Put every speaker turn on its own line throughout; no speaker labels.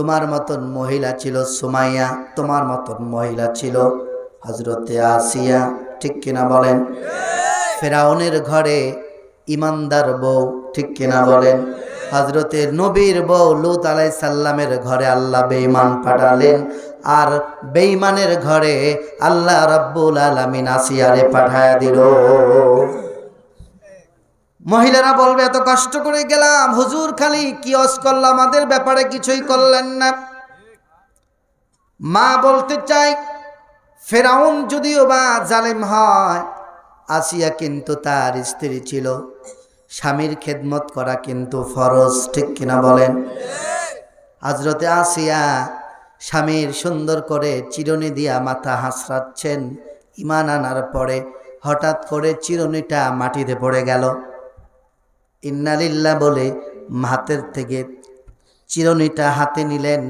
তোমার মতন মহিলা ছিল সুমাইয়া, তোমার মতন মহিলা ছিল হজরতে আসিয়া। ঠিক কিনা বলেন? ফেরাউনের ঘরে ইমানদার বউ, ঠিক কিনা বলেন? হজরতে নবীর বউ লুত আলাই সাল্লামের ঘরে আল্লাহ বেঈমান পাঠালেন আর বেঈমানের ঘরে আল্লাহ রব্বুল আলমিন আসিয়ারে পাঠায় দিল। মহিলারা বলবে, এত কষ্ট করে গেলাম, হুজুর খালি কি অস করলাম আমাদের ব্যাপারে কিছুই করলেন না। মা বলতে চাই ফেরাউন যদিও বা জালেম হয়, আসিয়া কিন্তু তার স্ত্রী ছিল। স্বামীর খেদমত করা কিন্তু ফরজ, ঠিক কিনা বলেন? হজরতে আসিয়া স্বামীর সুন্দর করে চিরনি দিয়া মাথা হাসরাচ্ছেন। ইমান আনার পরে হঠাৎ করে চিরনিটা মাটিতে পড়ে গেল। ইন্নালিল্লা বলে হাতের থেকে চিরনিটা হাতে নিলেন।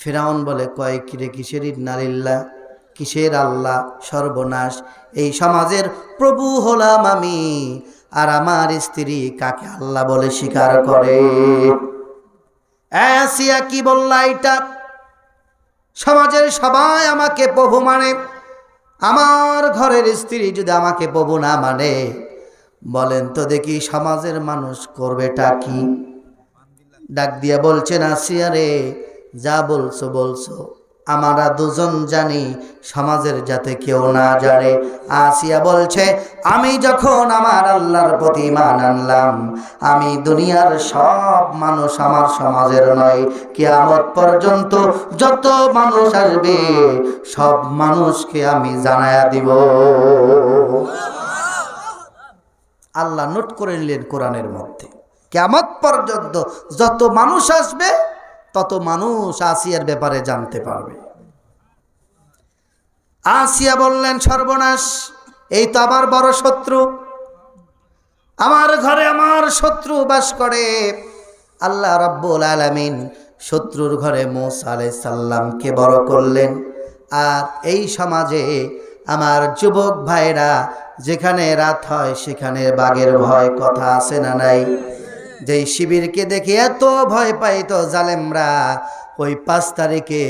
ফেরাউন বলে, কয় কিরে কিসের ইন্নালিল্লা কিসের আল্লাহ সর্বনাশ? এই সমাজের প্রভু হলাম আমি, আর আমার স্ত্রী কাকে আল্লাহ বলে স্বীকার করে? আসিয়া কি বললা এটা সমাজের সবাই আমাকে প্রভু মানে। আমার ঘরের স্ত্রী যদি আমাকে প্রভু না মানে বলেন, তো দেখি সমাজের মানুষ করবেটা কি? ডাক দিয়া বলছেন আসিয়া রে, যা বলছো বলছো। আমরা দুজন জানি সমাজের যাতে কেউ না জানে। আসিয়া বলছে, আমি যখন আমার আল্লাহর প্রতি মান আনলাম, আমি দুনিয়ার সব মানুষ আমার সমাজের নয়। কিয়ামত পর্যন্ত যত মানুষ আসবে, সব মানুষকে আমি জানায়া দিব। আল্লাহ নোট করে নিলেন কোরআনের মধ্যে। কেমত পর্যন্ত যত মানুষ আসবে, তত মানুষ আসিয়ার ব্যাপারে জানতে পারবে। আসিয়া বললেন, সর্বনাশ, এই তো আমার বড় শত্রু। আমার ঘরে আমার শত্রু বাস করে। আল্লাহ রব্বুল আলমিন শত্রুর ঘরে মোসা আলাই সাল্লামকে বড় করলেন। আর এই সমাজে আমার যুবক ভাইরা যেখানে রাত হয় সেখানে বাঘের ভয় কথা আছে না নাই? যেই শিবিরকে দেখে এত ভয় পাইতো জালেমরা ওই পাঁচ তারিখে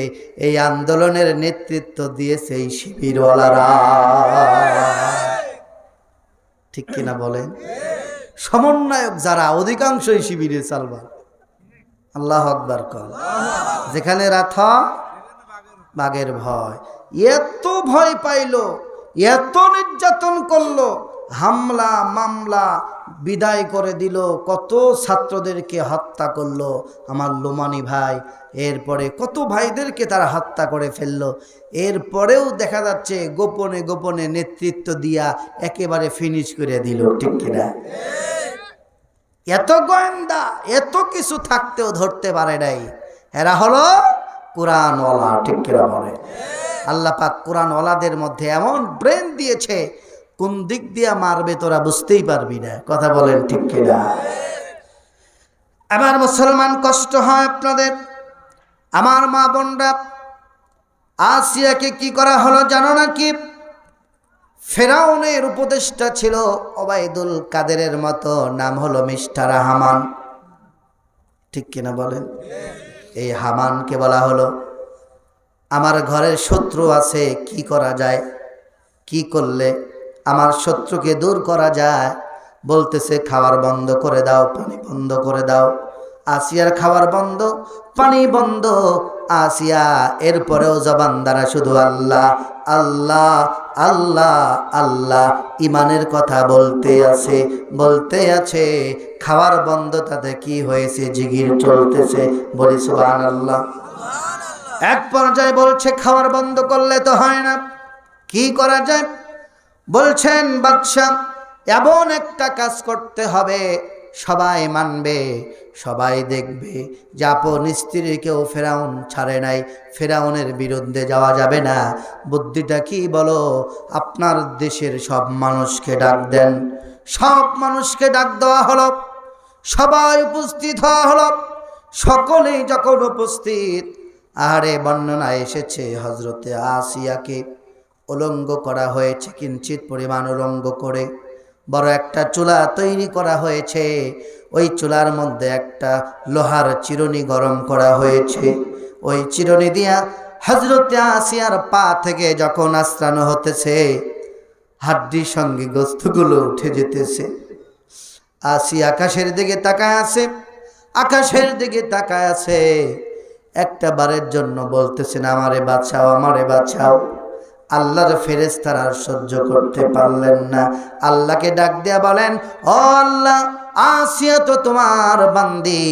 এই আন্দোলনের নেতৃত্ব দিয়েছে এই শিবিরওয়ালারা। ঠিক কিনা বলেন? সমন্বয়ক যারা অধিকাংশই শিবিরে চালবা আল্লাহ আকবার কর যেখানে হয়, বাঘের ভয়। এত ভয় পাইলো এত নির্যাতন করল, হামলা, মামলা, বিদায় করে দিল, কত ছাত্রদেরকে হত্যা করল আমার লোমানি ভাই। এরপরে কত ভাইদেরকে তারা হত্যা করে ফেলল। এরপরেও দেখা যাচ্ছে গোপনে গোপনে নেতৃত্ব দিয়া একেবারে ফিনিশ করে দিল, ঠিক কিনা? এত গোয়েন্দা, এত কিছু থাকতেও ধরতে পারে নাই। এরা হলো কোরআনওয়ালা, ঠিক কিনা বলে? আল্লাহ পাক কোরআনওয়ালাদের মধ্যে এমন ব্রেন দিয়েছে, কোন দিক দিয়ে মারবে তোরা বুঝতেই পারবি না। কথা বলেন ঠিক কিনা? আমার মুসলমান কষ্ট হয় আপনাদের? আমার মা বোনরা, আসিয়াকে কি করা হলো জানো নাকি? ফেরাউনের উপদেষ্টা ছিল ওবায়দুল কাদেরের মতো, নাম হলো মিস্টার হামান। ঠিক কিনা বলেন? এই হামানকে বলা হলো আমার ঘরের শত্রু আছে, কি করা যায়? কি করলে আমার শত্রুকে দূর করা যায়? বলতেছে, খাওয়ার বন্ধ করে দাও, পানি বন্ধ করে দাও। আসিয়ার খাওয়ার বন্ধ, পানি বন্ধ। আসিয়া এরপরেও জবান দ্বারা শুধু আল্লাহ আল্লাহ আল্লাহ আল্লাহ ইমানের কথা বলতে আছে বলতে আছে। খাওয়ার বন্ধ তাতে কি হয়েছে, জিগির চলতেছে। বলি আল্লাহ এক পর্যায়ে বলছে, খাওয়ার বন্ধ করলে তো হয় না। কি করা যায়? বলছেন বাদশাহ এমন একটা কাজ করতে হবে, সবাই মানবে, সবাই দেখবে যে আপন স্ত্রীকেও ফেরাউন ছাড়ে নাই, ফেরাউনের বিরুদ্ধে যাওয়া যাবে না। বুদ্ধিটা কি বলো? আপনার দেশের সব মানুষকে ডাক দেন। সব মানুষকে ডাক দেওয়া হলো। সবাই উপস্থিত হওয়া হলো। সকলেই যখন উপস্থিত আহারে বর্ণনা এসেছে হজরতে আসিয়াকে। উলঙ্গ করা হয়েছে কিঞ্চিত পরিমাণ উলঙ্গ করে। বড় একটা চুলা তৈরি করা হয়েছে। ওই চুলার মধ্যে একটা লোহার চিরুনি গরম করা হয়েছে। ওই চিরনি দিয়া হজরত আসিয়ার পা থেকে যখন আশ্রানো হতেছে, হাড্ডির সঙ্গে গোস্তগুলো উঠে যেতেছে। আসি আকাশের দিকে তাকায় আছে, আকাশের দিকে তাকায় আছে। একটা বারের জন্য বলতেছেন, আমারে বাঁচাও আমারে বাঁচাও। আল্লাহর ফেরেস্তার আর সহ্য করতে পারলেন না। আল্লাহকে ডাক দিয়া বলেন, ও আল্লাহ, আসিয়া তো তোমার বান্দি।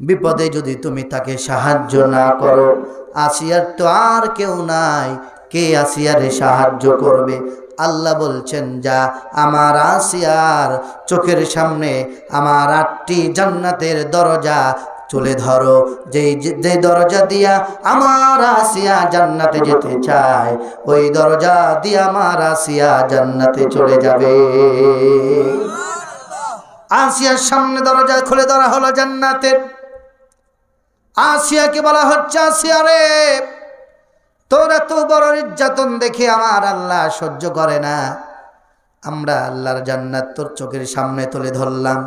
বিপদে যদি তুমি তাকে সাহায্য না করো, আসিয়ার তো আর কেউ নাই। কে আসিয়ারে সাহায্য করবে? আল্লাহ বলছেন, যা, আমার আসিয়ার চোখের সামনে আমার আটটি জান্নাতের দরজা চলে ধরো। যেই যে দরজা দিয়া আমার আসিয়া জান্নাতে যেতে চায়, ওই দরজা দিয়ে আমার আসিয়া জান্নাতে চলে যাবে। আসিয়ার সামনে দরজা খুলে ধরা হলো জান্নাতের। আসিয়াকে বলা হচ্ছে আসিয়া রে, তোর এত বড় নির্যাতন দেখে আমার আল্লাহ সহ্য করে না। আমরা আল্লাহর জান্নাত তোর চোখের সামনে তুলে ধরলাম।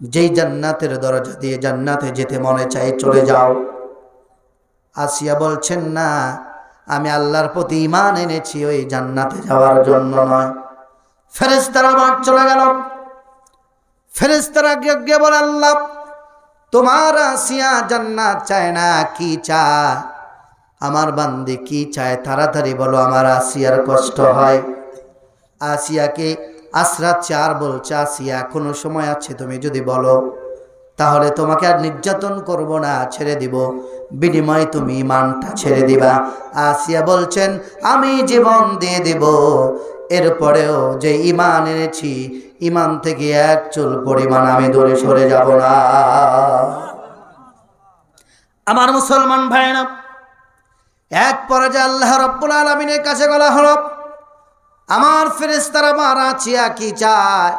যেই জান্নাতের দরজা দিয়ে জান্নাতে যেতে মনে চাই চলে যাও। আসিয়া বলছেন, না, আমি আল্লাহর প্রতি ইমান এনেছি, ওই জান্নাতে যাওয়ার জন্য নয়। ফেরেস্তারা আবার চলে গেল। ফেরেস্তারা গিয়ে বলে, আল্লাহ, তোমার আসিয়া জান্নাত চায় না, কি চায়? আমার বান্দি কি চায়? তাড়াতাড়ি বলো, আমার আসিয়ার কষ্ট হয়। আসিয়াকে আশরা চার বলছে আসিয়া কোনো সময় আছে তুমি যদি বলো। তাহলে তোমাকে আর নির্যাতন করব না, ছেড়ে দিব। বিনিময়ে তুমি ইমানটা ছেড়ে দিবা। আসিয়া বলছেন, আমি জীবন দিয়ে দেব। এরপরেও যে ইমান এনেছি ইমান থেকে এক চুল পরিমাণ আমি দূরে সরে যাব না। আমার মুসলমান ভাইরা এক পর্যায়ে আল্লাহ রব্বুল আলমিনের কাছে গলা হলো আমার ফেরেস্তার আমার আসিয়া কি চায়?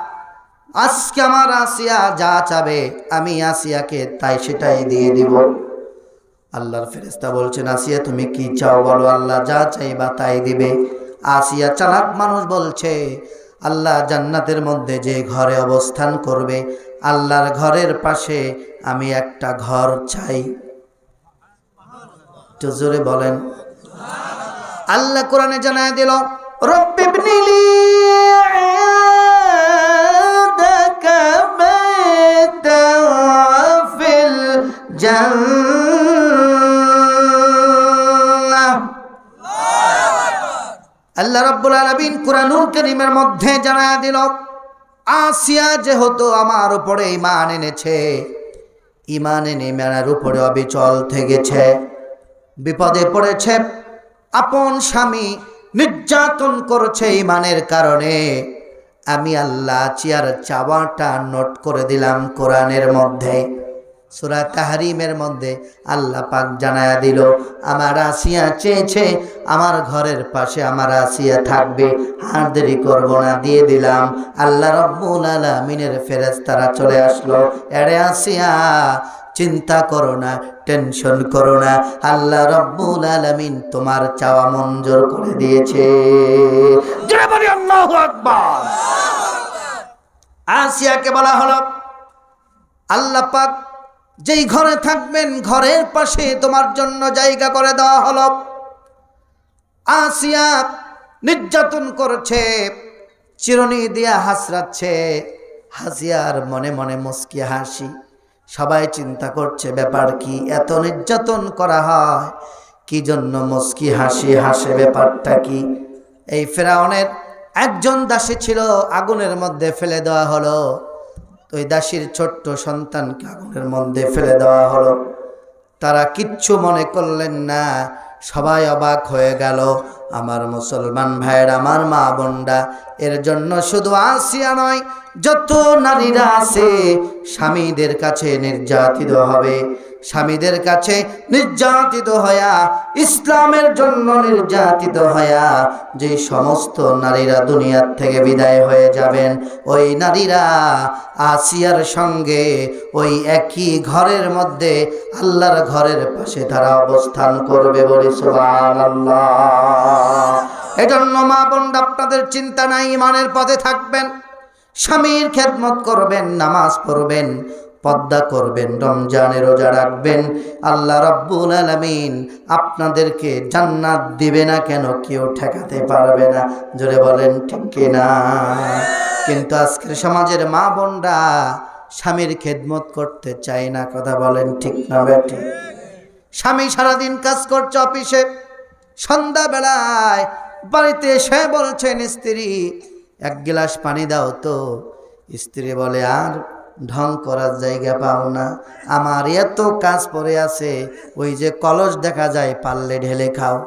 আজকে আমার আসিয়া যা চাবে, আমি আসিয়াকে তাই সেটাই দিয়ে দিব। আল্লাহর ফেরেস্তা বলছেন, আসিয়া তুমি কি চাও? বলো, আল্লাহ যা চাইবা তাই দিবে। আসিয়া চালাক মানুষ বলছে, আল্লাহ জান্নাতের মধ্যে যে ঘরে অবস্থান করবে, আল্লাহর ঘরের পাশে আমি একটা ঘর চাই। জোরে বলেন। আল্লাহ কোরআনে জানায় দিল রব্বি ইবনিলি ইনদাকা বাইতান ফিল জান্নাহ। আল্লাহ রাব্বুল আলামিন কোরআনুল কারীমের মধ্যে জানায় দিল, আসিয়া যেহেতু আমার উপরে ইমান এনেছে ইমান এনে মেনার উপরে অবিচল থেকেছে, বিপদে পড়েছে, আপন স্বামী নির্যাতন করছে ইমানের কারণে। আমি আল্লাহ চিয়ার চাওয়াটা নোট করে দিলাম কোরআনের মধ্যে। সুরা তাহারিমের মধ্যে আল্লাহ পাক জানায়া দিল, আমার আসিয়া চেয়েছে, আমার ঘরের পাশে আমার আসিয়া থাকবে, আর দেরি করব না, দিয়ে দিলাম। আল্লাহ রব্বুল আলমিনের ফেরেস্তারা চলে আসলো, এড়ে আসিয়া চিন্তা করো না টেনশন করো না। আল্লাহ রব্বুল আলমিন তোমার চাওয়া মঞ্জুর করে দিয়েছে। আসিয়াকে বলা হলো, আল্লাহ পাক যেই ঘরে থাকবেন, ঘরের পাশে তোমার জন্য জায়গা করে দেওয়া হলো। আসিয়া নির্যাতন করছে, চিরনি দিয়া হাসরাচ্ছে। হাসিয়ার মনে মনে মুসকি হাসি। সবাই চিন্তা করছে, ব্যাপার কি? এত নির্যাতন করা হয়? কি জন্য মুস্কি হাসি হাসে? ব্যাপারটা কি? এই ফেরাউনের একজন দাসী ছিল, আগুনের মধ্যে ফেলে দেওয়া হলো। তো ওই দাসীর ছোট্ট সন্তানকে আগুনের মধ্যে ফেলে দেওয়া হলো। তারা কিচ্ছু মনে করলেন না। সবাই অবাক হয়ে গেল। আমার মুসলমান ভাইয়ের, আমার মা বোনরা, এর জন্য শুধু আসিয়া নয় যত নারীরা আছে, স্বামীদের কাছে নির্যাতিত হবে। স্বামীদের কাছে নির্যাতিত হয়া, ইসলামের জন্য নির্যাতিত হয়া, যে সমস্ত নারীরা দুনিয়ার থেকে বিদায় হয়ে যাবেন, ওই নারীরা আসিয়ার সঙ্গে ওই একই ঘরের মধ্যে আল্লাহর ঘরের পাশে তারা অবস্থান করবে বলে সুবহানাল্লাহ। এজন্য মা বোন আপনাদের চিন্তা নাই ইমানের পথে থাকবেন। স্বামীর খেদমত করবেন, নামাজ পড়বেন, পদ্মা করবেন, রমজানের রোজা রাখবেন। আল্লাহ রব্বুল আলমিন আপনাদেরকে জান্নাত দিবে না কেন? কেউ ঠেকাতে পারবে না। জোরে বলেন, ঠিক কিনা? কিন্তু আজকের সমাজের মা বোনরা স্বামীর খেদমত করতে চায় না। কথা বলেন, ঠিক না বেটি স্বামী সারাদিন কাজ করছে অফিসে। সন্ধ্যাবেলায় বাড়িতে এসে বলছেন, স্ত্রী এক গ্লাস পানি দাও তো। স্ত্রী বলে, আর ঢং করার জায়গা পাও না। আমার এত কাজ পড়ে আছে, ওই যে কলস দেখা যায়, পারলে ঢেলে খাও।